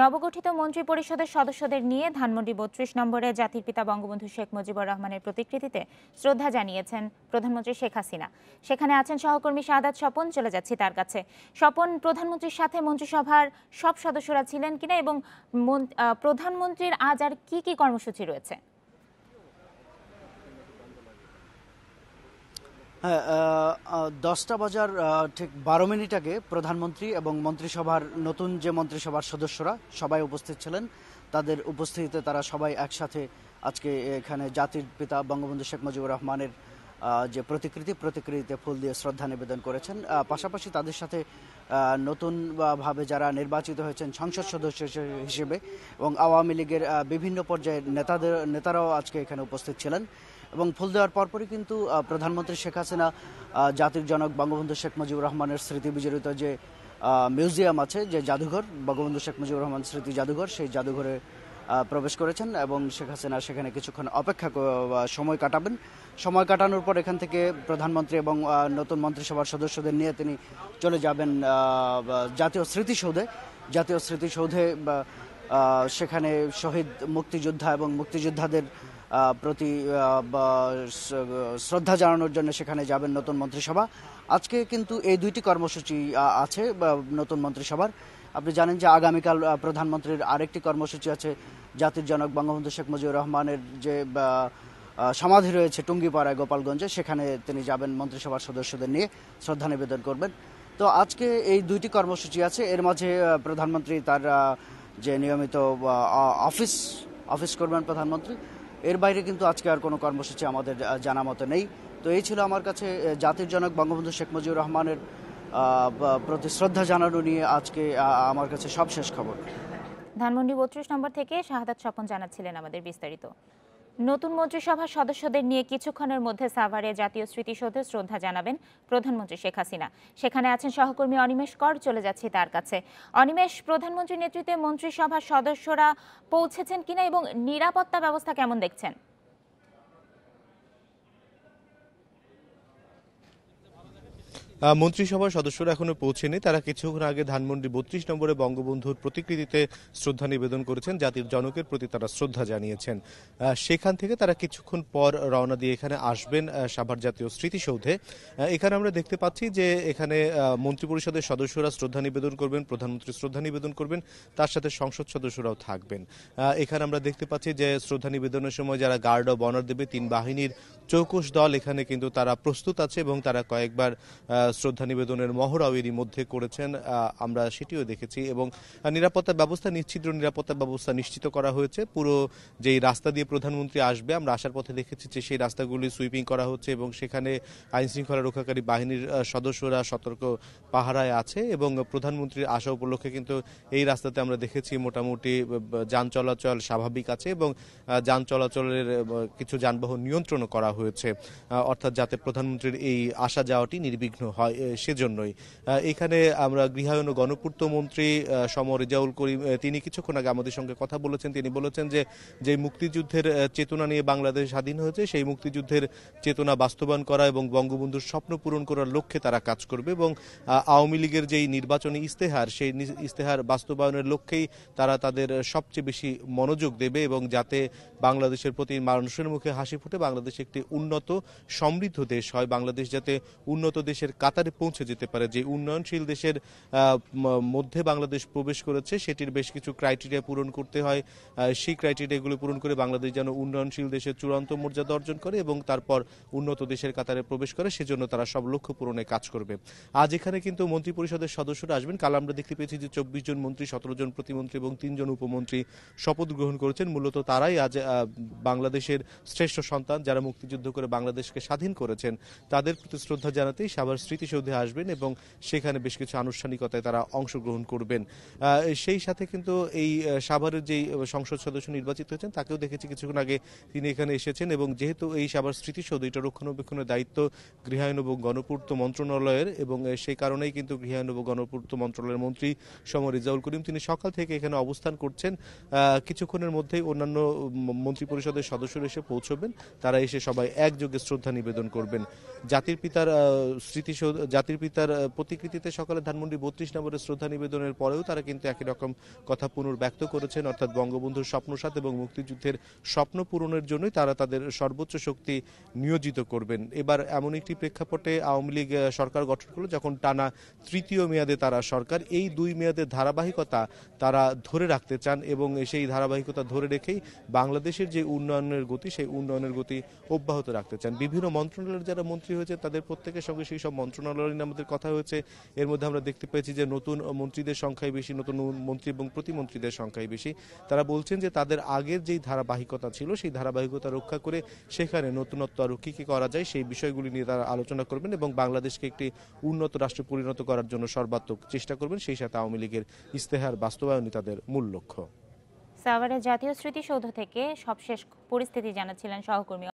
নবগঠিত মন্ত্রী পরিষদের সদস্যদের নিয়ে ধানমন্ডি বত্রিশ নম্বরে জাতির পিতা বঙ্গবন্ধু শেখ মুজিবুর রহমানের প্রতিকৃতিতে শ্রদ্ধা জানিয়েছেন প্রধানমন্ত্রী শেখ হাসিনা। সেখানে আছেন সহকর্মী শাহাদাত স্বপন, চলে যাচ্ছি তার কাছে। স্বপন, প্রধানমন্ত্রীর সাথে মন্ত্রিসভার সব সদস্যরা ছিলেন কিনা এবং প্রধানমন্ত্রীর আজ আর কি কি কর্মসূচি রয়েছে? দশটা বাজার ঠিক বারো মিনিট আগে প্রধানমন্ত্রী এবং মন্ত্রিসভার নতুন যে মন্ত্রিসভার সদস্যরা সবাই উপস্থিত ছিলেন। তাদের উপস্থিতিতে তারা সবাই একসাথে আজকে এখানে জাতির পিতা বঙ্গবন্ধু শেখ মুজিবুর রহমানের যে প্রতিকৃতি প্রতিকৃতিতে ফুল দিয়ে শ্রদ্ধা নিবেদন করেছেন। পাশাপাশি তাদের সাথে আহ, নতুন ভাবে যারা নির্বাচিত হয়েছেন সংসদ সদস্য হিসে- হিসেবে এবং আওয়ামী লীগের বিভিন্ন পর্যায়ের নেতাদের নেতারাও আজকে এখানে উপস্থিত ছিলেন। এবং ফুল দেওয়ার পরপরই কিন্তু প্রধানমন্ত্রী শেখ হাসিনা জাতির জনক বঙ্গবন্ধু শেখ মুজিবুর রহমানের স্মৃতি বিজড়িত যে মিউজিয়াম আছে, যে জাদুঘর, বঙ্গবন্ধু শেখ মুজিবুর রহমান স্মৃতি জাদুঘর, সেই জাদুঘরে প্রবেশ করেছেন এবং শেখ হাসিনা সেখানে কিছুক্ষণ অপেক্ষা সময় কাটাবেন। সময় কাটানোর পর এখান থেকে প্রধানমন্ত্রী এবং নতুন মন্ত্রিসভার সদস্যদের নিয়ে তিনি চলে যাবেন জাতীয় স্মৃতিসৌধে। জাতীয় স্মৃতিসৌধে সেখানে শহীদ মুক্তিযোদ্ধা এবং মুক্তিযোদ্ধাদের প্রতি শ্রদ্ধা জানানোর জন্য সেখানে যাবেন নতুন মন্ত্রিসভা। আজকে কিন্তু এই দুইটি কর্মসূচি আছে নতুন মন্ত্রিসভার। আপনি জানেন যে আগামীকাল প্রধানমন্ত্রীর আরেকটি কর্মসূচি আছে, জাতির জনক বঙ্গবন্ধু শেখ মুজিবুর রহমানের যে সমাধি রয়েছে টুঙ্গিপাড়ায়, গোপালগঞ্জে, সেখানে তিনি যাবেন মন্ত্রিসভার সদস্যদের নিয়ে। শ্রদ্ধা নিবেদন করবেন। তো আজকে এই দুইটি কর্মসূচি আছে। এর মাঝে প্রধানমন্ত্রী তার যে নিয়মিত অফিস অফিস করবেন প্রধানমন্ত্রী। এর বাইরে কিন্তু আজকে আর কোনো কর্মসূচি আমাদের জানা মতো নেই। তো এই ছিল আমার কাছে জাতির জনক বঙ্গবন্ধু শেখ মুজিবুর রহমানের প্রতি শ্রদ্ধা জানানো নিয়ে আজকে আমার কাছে সব শেষ খবর। ধানমন্ডি বত্রিশ নম্বর থেকে শাহাদাত স্বপন জানাচ্ছিলেন আমাদের বিস্তারিত। নতুন মন্ত্রিসভার সদস্যদের নিয়ে কিছুক্ষণের মধ্যে সাভারে জাতীয় স্মৃতিসৌধে শ্রদ্ধা জানাবেন প্রধানমন্ত্রী শেখ হাসিনা। সেখানে আছেন সহকর্মী অনিমেষ কর, চলে যাচ্ছে তার কাছে। অনিমেষ, প্রধানমন্ত্রীর নেতৃত্বে মন্ত্রিসভার সদস্যরা পৌঁছেছেন কিনা এবং নিরাপত্তা ব্যবস্থা কেমন দেখছেন? মন্ত্রিসভার সদস্যরা এখনও পৌঁছেনি। তারা কিছুক্ষণ আগে ধানমন্ডি বত্রিশ নম্বরে বঙ্গবন্ধুর প্রতিকৃতিতে শ্রদ্ধা নিবেদন করেছেন, জাতির জনকের প্রতি তারা শ্রদ্ধা জানিয়েছেন। সেখান থেকে তারা কিছুক্ষণ পর রওনা দিয়ে এখানে আসবেন সাভার জাতীয় স্মৃতিসৌধে। এখানে আমরা দেখতে পাচ্ছি যে এখানে মন্ত্রিপরিষদের সদস্যরা শ্রদ্ধা নিবেদন করবেন, প্রধানমন্ত্রী শ্রদ্ধা নিবেদন করবেন, তার সাথে সংসদ সদস্যরাও থাকবেন। এখানে আমরা দেখতে পাচ্ছি যে শ্রদ্ধা নিবেদনের সময় যারা গার্ড অব অনার দেবে, তিন বাহিনীর চৌকুশ দল এখানে কিন্তু তারা প্রস্তুত আছে এবং তারা কয়েকবার শ্রদ্ধা নিবেদনের মহড়াও এরই মধ্যে করেছেন আমরা সেটিও দেখেছি এবং নিরাপত্তা ব্যবস্থা নিশ্চিদ্র নিরাপত্তা ব্যবস্থা নিশ্চিত করা হয়েছে। পুরো যেই রাস্তা দিয়ে প্রধানমন্ত্রী আসবে, আমরা আসার পথে দেখেছি যে সেই রাস্তাগুলি সুইপিং করা হচ্ছে এবং সেখানে আইন শৃঙ্খলা রক্ষাকারী বাহিনীর সদস্যরা সতর্ক পাহারায় আছে এবং প্রধানমন্ত্রীর আসা উপলক্ষে কিন্তু এই রাস্তাতে আমরা দেখেছি মোটামুটি যান চলাচল স্বাভাবিক আছে এবং যান চলাচলের কিছু যানবাহন নিয়ন্ত্রণ করা হয়েছে। অর্থাৎ যাতে প্রধানমন্ত্রীর এই আসা যাওয়াটি নির্বিঘ্ন হয় সেজন্যই। এখানে আমরা গৃহায়ন ও গণপূর্ত মন্ত্রী সম রেজাউল করিম তিনি কিছুক্ষণ আগে আমাদের সঙ্গে কথা বলেছেন। তিনি বলেছেন যে যে মুক্তিযুদ্ধের চেতনা নিয়ে বাংলাদেশ স্বাধীন হয়েছে, সেই মুক্তিযুদ্ধের চেতনা বাস্তবায়ন করা এবং বঙ্গবন্ধুর স্বপ্ন পূরণ করার লক্ষ্যে তারা কাজ করবে এবং আওয়ামী লীগের যেই নির্বাচনী ইস্তেহার সেই ইস্তেহার বাস্তবায়নের লক্ষ্যেই তারা তাদের সবচেয়ে বেশি মনোযোগ দেবে এবং যাতে বাংলাদেশের প্রতি মানুষের মুখে হাসি ফুটে, বাংলাদেশ একটি উন্নত, সমৃদ্ধ দেশ হয়। বাংলাদেশ যাতে উন্নত দেশের কাতারে পৌঁছে যেতে পারে যে উন্নয়নশীল দেশের মধ্যে বাংলাদেশ প্রবেশ করেছে, সেটির বেশ কিছু ক্রাইটেরিয়া পূরণ করতে হয়। সেই ক্রাইটেরিয়াগুলো পূরণ করে বাংলাদেশ যেন উন্নয়নশীল দেশের চূড়ান্ত মর্যাদা অর্জন করে এবং তারপর উন্নত দেশের কাতারে প্রবেশ করে, সেজন্য তারা সব লক্ষ্য পূরণে কাজ করবে। আজ এখানে কিন্তু মন্ত্রী পরিষদের সদস্যরা আসবেন। কাল আমরা দেখতে পেয়েছি যে চব্বিশ জন মন্ত্রী, সতেরো জন প্রতিমন্ত্রী এবং তিনজন উপমন্ত্রী শপথ গ্রহণ করেছেন। মূলত তারাই আজ বাংলাদেশের শ্রেষ্ঠ সন্তান যারা মুক্তিযুদ্ধ করে বাংলাদেশকে স্বাধীন করেছেন। তাদের প্রতি শ্রদ্ধা জানাতেই সাভার স্মৃতিসৌধে আসবেন এবং সেখানে বেশ কিছু আনুষ্ঠানিকতায় তারা অংশগ্রহণ করবেন। সেই সাথে কিন্তু এই সাভারের যেই সংসদ সদস্য নির্বাচিত হয়েছেন, তাকেও দেখেছি কিছুক্ষণ আগে তিনি এখানে এসেছেন এবং যেহেতু এই সাভার স্মৃতিসৌধ, এটা রক্ষণাবেক্ষণের দায়িত্ব গৃহায়ন এবং গণপূর্ত মন্ত্রণালয়ের এবং সেই কারণেই কিন্তু গৃহায়ন এবং গণপূর্ত মন্ত্রণালয়ের মন্ত্রী সম রিজাউল করিম, তিনি সকাল থেকে এখানে অবস্থান করছেন। কিছুক্ষণের মধ্যেই অন্যান্য মন্ত্রী পরিষদের সদস্যরা এসে পৌঁছবেন, তারা এসে সবাই একযোগে শ্রদ্ধা নিবেদন করবেন। জাতির পিতার স্মৃতিসৌধ জাতির পিতার প্রতিকৃতিতে সকালে ধানমন্ডি বত্রিশ নম্বরে শ্রদ্ধা নিবেদনের পরেও তারা কিন্তু একই রকম কথা পুনর্ব্যক্ত করেছেন। অর্থাৎ বঙ্গবন্ধুর স্বপ্নসাত এবং মুক্তিযুদ্ধের স্বপ্ন পূরণের জন্যই তারা তাদের সর্বোচ্চ শক্তি নিয়োজিত করবেন। এবার এমন একটি প্রেক্ষাপটে আওয়ামী লীগ সরকার গঠন করল যখন টানা তৃতীয় মেয়াদে তারা সরকার, এই দুই মেয়াদের ধারাবাহিকতা তারা ধরে রাখতে চান এবং সেই ধারাবাহিকতা ধরে রেখেই বাংলাদেশের যে উন্নয়নের গতি, সেই উন্নয়নের গতি অব্যাহত রাখতে চান। বিভিন্ন মন্ত্রণালয়ের যারা মন্ত্রী হয়েছে তাদের প্রত্যেকের সঙ্গে সেই সব মন্ত্রণালয় আমাদের কথা হয়েছে। এর মধ্যে আমরা দেখতে পেয়েছি যে নতুন মন্ত্রীদের সংখ্যাই বেশি, নতুন মন্ত্রী এবং প্রতিমন্ত্রীদের সংখ্যাই বেশি। তারা বলছেন যে তাদের আগের যেই ধারাবাহিকতা ছিল, সেই ধারাবাহিকতা রক্ষা করে সেখানে নতুনত্ব আরও কী কী করা যায় সেই বিষয়গুলি নিয়ে তারা আলোচনা করবেন এবং বাংলাদেশকে একটি উন্নত রাষ্ট্রে পরিণত করার জন্য সর্বাত্মক চেষ্টা করবেন। সেই সাথে আওয়ামী লীগের ইস্তেহার বাস্তবায়নই তাদের মূল লক্ষ্য। সাভারের জাতীয় স্মৃতিসৌধ থেকে সবশেষ পরিস্থিতি জানাচ্ছিলেন সহকর্মী